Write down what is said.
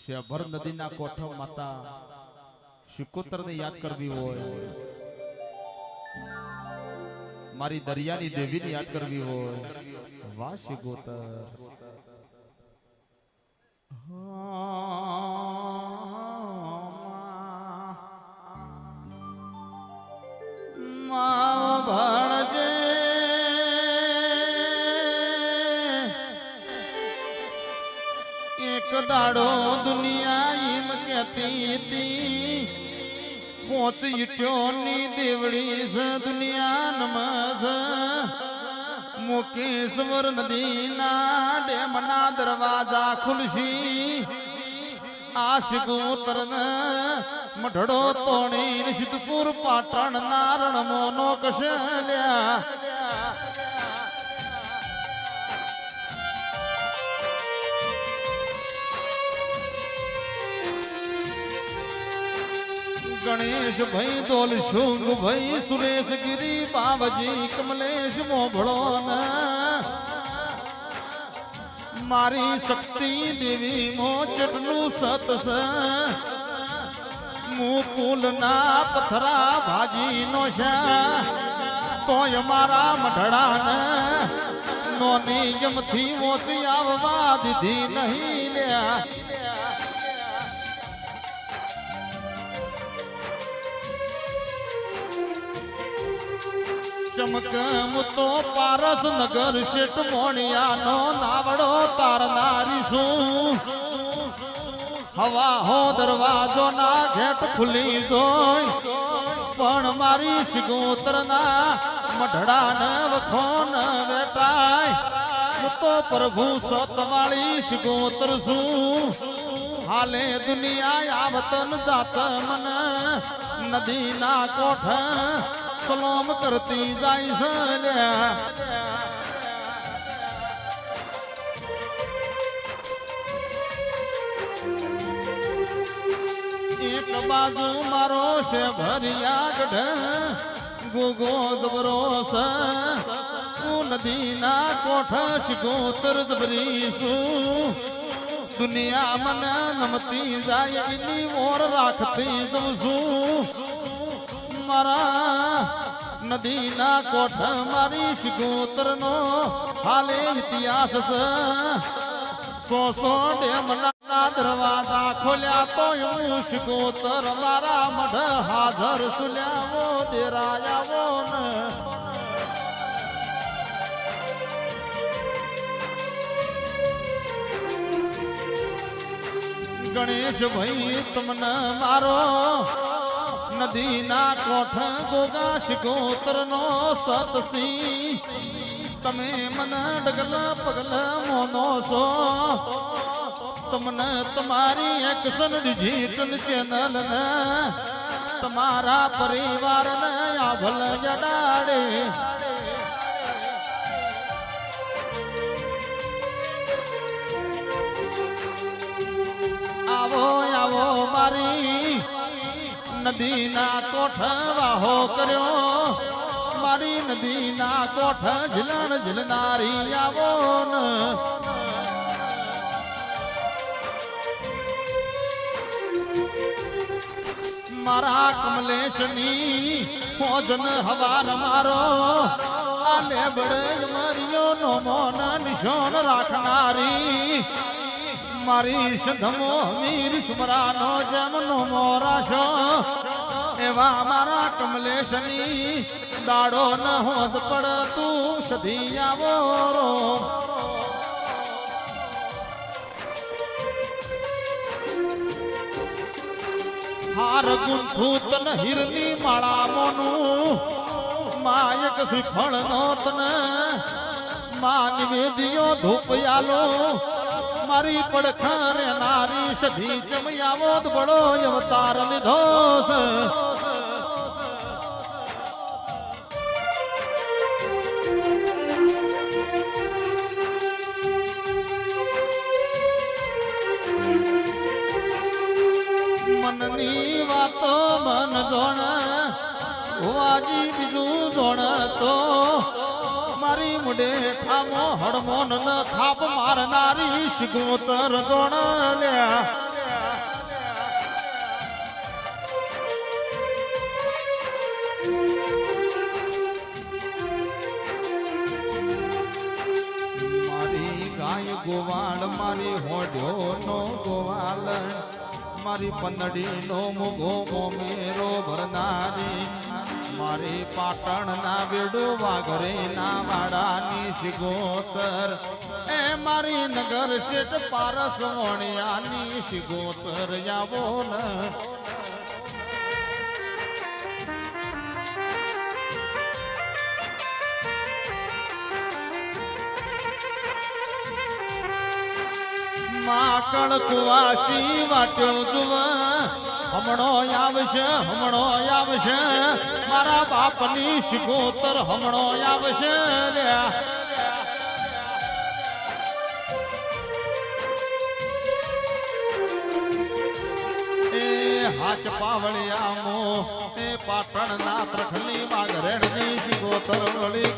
શેભર નદીના કોઠો માતા શિકોતર ને યાદ કરવી હોય, મારી દરિયાની દેવીને યાદ કરવી હોય. વાહ શિકોતર. માં દાડો દુનિયા એમ કહેતી હતી. પોચ ઈટ્યોની દેવડી સ, દુનિયા નમસ. મુકેશ્વર નદીના ડેમના દરવાજા ખુલશી. આશિક ઉતરન મઢડો તોણી સિદ્ધપુર પાટણ નારણ મોનો કશલ્યા ગણેશ ભાઈ દોલ શુંગ ભાઈ સુરેશ ગિરી બાબજી કમલેશ મોભળો મારી શક્તિ દેવી મો ચટલું સતસ મુકુલ ના પથરા ભાજી નો તોય મારા મઢડા નોની ગમથી મોતી આવવા દીધી નહીં લ્યા. ચમકમ તો પારસ નગર શેઠ મોણિયાનો નાવડો તારનારી શું હવા હો દરવાજો ના ઘેટ ખુલી જોઈ. પણ મારી શિગોતર ના મઢડા ન વખો ન વેટાય. હું તો પ્રભુ સતવાળી શિગોતર શું હાલે દુનિયા આવતન જાત મન નદી ના કોઠ સલોમ કરતી જાય છે લ્યા. એક બાજુ મારો છે ભરિયા ગઢ ગોગો જબરો નદીના કોઠ શિગોતર જબરીશું દુનિયા મને નમતી જાય એની ઓર રાખતી જઉં છું મારા નદીના કોઠ મારી શિગોતર નો હાલે ઇતિહાસ છે સો સો ડેમના દરવાજા ખોલ્યા તો હું શિગોતર મારા મઢ હાજર સુલ્યાવો દેરાયાવો ને ગણેશ ભાઈ તમને મારો નદીના કોઠ ગોગાશ શિગોતર નો સતસી તમે મને ડગલ પગલ મોનો છો. તમને તમારી એક્શન ડિજિટલ ચેનલ ને તમારા પરિવાર ને આ ભલ જડાડે. આવો આવો મારી નદીના કોઠ વાહો કર્યો. મારી નદીના કોઠ ઝીલણ ઝીલનારી આવો મારા કમલેશની ભોજન હવાર મારો. આલે બળે મરિયો નો મોન નિશાન રાખનારી. મારી સંધમો મીર સુમરાનો જમનો મોરાશો. એવા મારા કમલેશની દાડો ન હોત પડ તું સધી આવો હાર ગુંથું તન હિરની માળા મોનું માયક શ્રીફળ નો તન મા નિવેદિયો ધૂપ મારી પડખર નારી સધી ચમયાવો બડો અવતાર લીધો મનની વાતો મન જોણ હોવાજી બીજું જોણ તો મારી મુડે ઠામો હડમો ન થાપ મારનારી શિગોતર જોણ લ્યા. ગોવાળ, મારી હોડ્યો નો ગોવાલ મારી પંદડી નો મુગો મોમેરો ભરનારી, મારી પાટણ ના બેડો વાઘરે ના વાડાની શિગોતર. એ મારી નગર શેઠ પારસ વણિયાની શિગોતર આવો ને માકણ કુવાસી વાટ્યો જુવા હમણો આવશે હમણો આવશે. મારા બાપની શિકોતર હમણો આવશે લ્યા હાચ પાવળિયા મો એ પાટણ ના પ્રખલી વાઘરેણની શિકોતર વળી